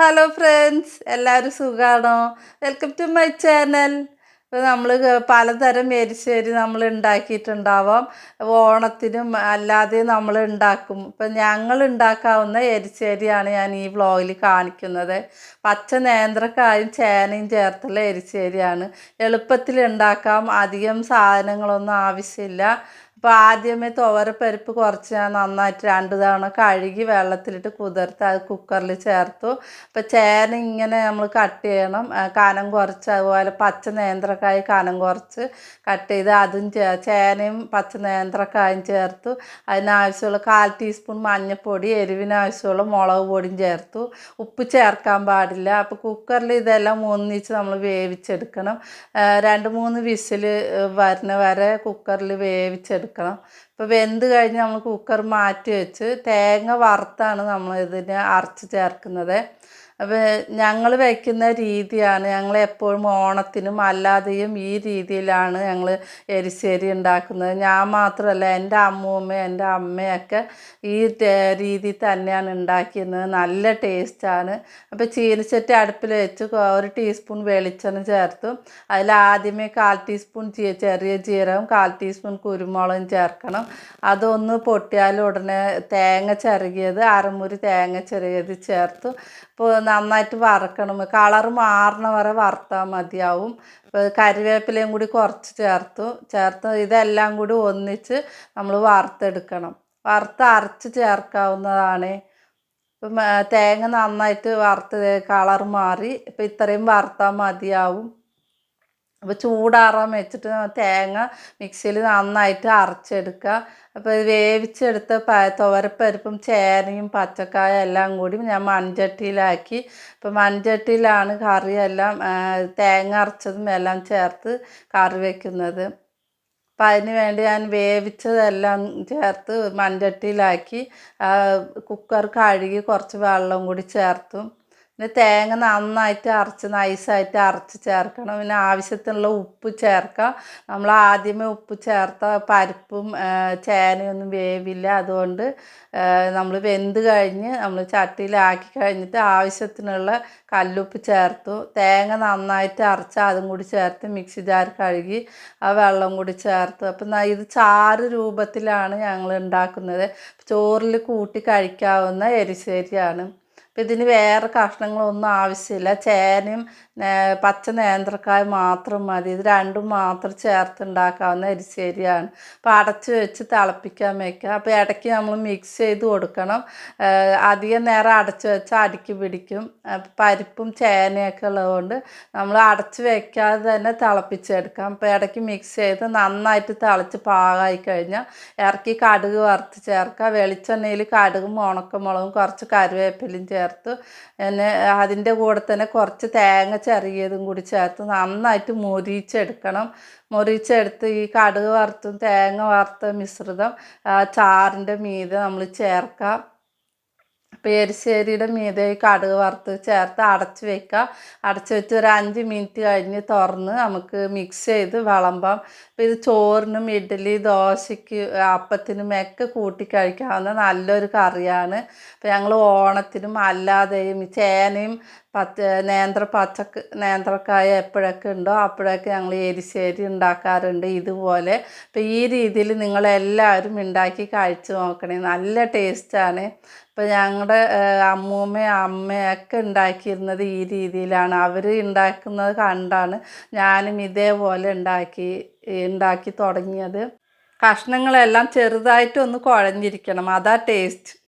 Hello friends എല്ലാവരും സുഖമാണോ welcome to my channel ഇപ്പോൾ നമ്മൾ പലതരം എരിശ്ശേരി നമ്മൾ ഉണ്ടാക്കിയിട്ടുണ്ടാവാം. ഓണത്തിനും അല്ലാതെ നമ്മൾ ഉണ്ടാക്കും. ഇപ്പം ഞങ്ങൾ ഉണ്ടാക്കാവുന്ന എരിശ്ശേരിയാണ് ഞാൻ ഈ വ്ളോഗിൽ കാണിക്കുന്നത്. പച്ച നേന്ത്രക്കായും ചേനയും ചേർത്തുള്ള എരിശ്ശേരിയാണ്. എളുപ്പത്തിൽ ഉണ്ടാക്കാം. അധികം സാധനങ്ങളൊന്നും ആവശ്യമില്ല. അപ്പോൾ ആദ്യമേ തുവരപ്പരിപ്പ് കുറച്ച് ഞാൻ നന്നായിട്ട് രണ്ട് തവണ കഴുകി വെള്ളത്തിലിട്ട് കുതിർത്ത് അത് കുക്കറിൽ ചേർത്തു. അപ്പോൾ ചേന ഇങ്ങനെ നമ്മൾ കട്ട് ചെയ്യണം. കനം കുറച്ച് അതുപോലെ പച്ച നേന്ത്രക്കായ കനം കുറച്ച് കട്ട് ചെയ്ത് അതും ചേനയും പച്ച നേന്ത്രക്കായും ചേർത്തു. അതിനാവശ്യമുള്ള കാൽ ടീസ്പൂൺ മഞ്ഞൾപ്പൊടി എരിവിനാവശ്യമുള്ള മുളക് പൊടിയും ചേർത്തു. ഉപ്പ് ചേർക്കാൻ പാടില്ല. അപ്പോൾ കുക്കറിൽ ഇതെല്ലാം ഒന്നിച്ച് നമ്മൾ വേവിച്ചെടുക്കണം. രണ്ട് മൂന്ന് വിസിൽ വരുന്ന വരെ കുക്കറിൽ വേവിച്ചെടുക്കണം. ഇപ്പോൾ വെന്ത് കഴിഞ്ഞ് നമ്മൾ കുക്കർ മാറ്റി വെച്ച് തേങ്ങ വറുത്താണ് നമ്മൾ ഇതിന് അരച്ച് ചേർക്കുന്നത്. അപ്പോൾ ഞങ്ങൾ വയ്ക്കുന്ന രീതിയാണ്. ഞങ്ങൾ എപ്പോഴും ഓണത്തിനും അല്ലാതെയും ഈ രീതിയിലാണ് ഞങ്ങൾ എരിശ്ശേരി ഉണ്ടാക്കുന്നത്. ഞാൻ മാത്രമല്ല എന്റെ അമ്മൂമ്മ എന്റെ അമ്മയൊക്കെ ഈ രീതി രീതിയിൽ തന്നെയാണ് ഉണ്ടാക്കിയിരുന്നത്. നല്ല ടേസ്റ്റാണ്. അപ്പോൾ ചീനച്ചട്ടി അടുപ്പിൽ വെച്ച് ഒരു ടീസ്പൂൺ വെളിച്ചെണ്ണ ചേർത്തു. അതിൽ ആദ്യമേ കാൽ ടീസ്പൂൺ ചെറിയ ജീരകം കാൽ ടീസ്പൂൺ കുരുമുളകും ചേർക്കണം. അതൊന്ന് പൊട്ടിയാൽ ഉടനെ തേങ്ങ ചിരകിയത് അരമുറി തേങ്ങ ചിരകിയത് ചേർത്തു. ഇപ്പോൾ നന്നായിട്ട് വറക്കണം. കളർ മാറണ വരെ വറുത്താൽ മതിയാവും. ഇപ്പോൾ കറിവേപ്പിലയും കൂടി കുറച്ച് ചേർത്തു. ചേർത്ത് ഇതെല്ലാം കൂടി ഒന്നിച്ച് നമ്മൾ വറുത്തെടുക്കണം. വറുത്ത് അരച്ച് ചേർക്കാവുന്നതാണ്. ഇപ്പം തേങ്ങ നന്നായിട്ട് വറുത്ത് കളർ മാറി. ഇപ്പം ഇത്രയും വറുത്താൽ മതിയാവും. അപ്പോൾ ചൂടാറാൻ വെച്ചിട്ട് തേങ്ങ മിക്സിയിൽ നന്നായിട്ട് അരച്ചെടുക്കുക. അപ്പോൾ വേവിച്ചെടുത്ത പ തുവരപ്പരിപ്പും ചേനയും പച്ചക്കായ എല്ലാം കൂടി ഞാൻ മൺചട്ടിയിലാക്കി. ഇപ്പോൾ മൺചട്ടിയിലാണ് കറിയെല്ലാം തേങ്ങ അരച്ചതും എല്ലാം ചേർത്ത് കറി വയ്ക്കുന്നത് അപ്പം അതിന് വേണ്ടി ഞാൻ വേവിച്ചതെല്ലാം ചേർത്ത് മൺചട്ടിയിലാക്കി. കുക്കർ കഴുകി കുറച്ച് വെള്ളം കൂടി ചേർത്തു. പിന്നെ തേങ്ങ നന്നായിട്ട് അരച്ച് നൈസായിട്ട് അരച്ച് ചേർക്കണം. പിന്നെ ആവശ്യത്തിനുള്ള ഉപ്പ് ചേർക്കാം. നമ്മൾ ആദ്യമേ ഉപ്പ് ചേർത്ത പരിപ്പും ചേനയൊന്നും വേവില്ല. അതുകൊണ്ട് നമ്മൾ വെന്ത് കഴിഞ്ഞ് നമ്മൾ ചട്ടിയിലാക്കി കഴിഞ്ഞിട്ട് ആവശ്യത്തിനുള്ള കല്ലുപ്പ് ചേർത്തു. തേങ്ങ നന്നായിട്ട് അരച്ച് അതും കൂടി ചേർത്ത് മിക്സി ജാർ കഴുകി ആ വെള്ളം കൂടി ചേർത്തു. അപ്പം ഇത് ചാറ് രൂപത്തിലാണ് ഞങ്ങൾ ഉണ്ടാക്കുന്നത്. ചോറിൽ കൂട്ടി കഴിക്കാവുന്ന എരിശ്ശേരിയാണ്. ഇതിന് വേറെ കഷ്ണങ്ങളൊന്നും ആവശ്യമില്ല. ചേനയും പച്ച നേന്ത്രക്കായ മാത്രം മതി. ഇത് രണ്ടും മാത്രം ചേർത്ത് ഉണ്ടാക്കാവുന്ന എരിശ്ശേരിയാണ് അപ്പോൾ അടച്ച് വെച്ച് തിളപ്പിക്കാൻ വയ്ക്കുക അപ്പോൾ ഇടയ്ക്ക് നമ്മൾ മിക്സ് ചെയ്ത് കൊടുക്കണം. അധികം നേരം അടച്ച് വെച്ചാൽ അടുക്കി പിടിക്കും. പരിപ്പും ചേനയൊക്കെ ഉള്ളതുകൊണ്ട് നമ്മൾ അടച്ച് വെക്കാതെ തന്നെ തിളപ്പിച്ചെടുക്കാം. അപ്പോൾ ഇടയ്ക്ക് മിക്സ് ചെയ്ത് നന്നായിട്ട് തിളച്ച് പാകമായി കഴിഞ്ഞാൽ ഇറക്കി കടുക് വറുത്ത് ചേർക്കുക വെളിച്ചെണ്ണയിൽ കടുകും ഉണക്കമുളകും കുറച്ച് കറിവേപ്പിലയും ചേർത്ത് പിന്നെ അതിന്റെ കൂടെ തന്നെ കുറച്ച് തേങ്ങ ചെറിയതും കൂടി ചേർത്ത് നന്നായിട്ട് മൊരിച്ചെടുക്കണം. മൊരിച്ചെടുത്ത് ഈ കടുക് വറുത്തും തേങ്ങ വറുത്ത മിശ്രിതം ചാറിന്റെ മീതെ നമ്മൾ ചേർക്കാം. അപ്പോൾ എരിശ്ശേരിയുടെ മീതെ കടുക് വറുത്ത് ചേർത്ത് അടച്ച് വെക്കുക അടച്ച് വെച്ച് ഒരു അഞ്ച് മിനിറ്റ് കഴിഞ്ഞ് തുറന്ന് നമുക്ക് മിക്സ് ചെയ്ത് വിളമ്പാം. അപ്പോൾ ഇത് ചോറിനും ഇഡ്ഡലി ദോശയ്ക്ക് അപ്പത്തിനും ഒക്കെ കൂട്ടി കഴിക്കാവുന്ന നല്ലൊരു കറിയാണ്. അപ്പോൾ ഞങ്ങൾ ഓണത്തിനും അല്ലാതെയും ചേനയും പച്ച നേന്ത്ര പച്ചക്ക് നേന്ത്രക്കായ എപ്പോഴൊക്കെ ഉണ്ടോ അപ്പോഴൊക്കെ ഞങ്ങൾ എരിശ്ശേരി ഉണ്ടാക്കാറുണ്ട് ഇതുപോലെ. അപ്പോൾ ഈ രീതിയിൽ നിങ്ങളെല്ലാവരും ഉണ്ടാക്കി കഴിച്ച് നോക്കണേ. നല്ല ടേസ്റ്റാണ്. ഇപ്പോൾ ഞങ്ങളുടെ അമ്മൂമ്മ അമ്മയൊക്കെ ഉണ്ടാക്കിയിരുന്നത് ഈ രീതിയിലാണ്. അവർ ഉണ്ടാക്കുന്നത് കണ്ടാണ് ഞാനും ഇതേപോലെ ഉണ്ടാക്കി ഉണ്ടാക്കി തുടങ്ങിയത്. കഷ്ണങ്ങളെല്ലാം ചെറുതായിട്ടൊന്ന് കുഴഞ്ഞിരിക്കണം. അതാ ടേസ്റ്റ്.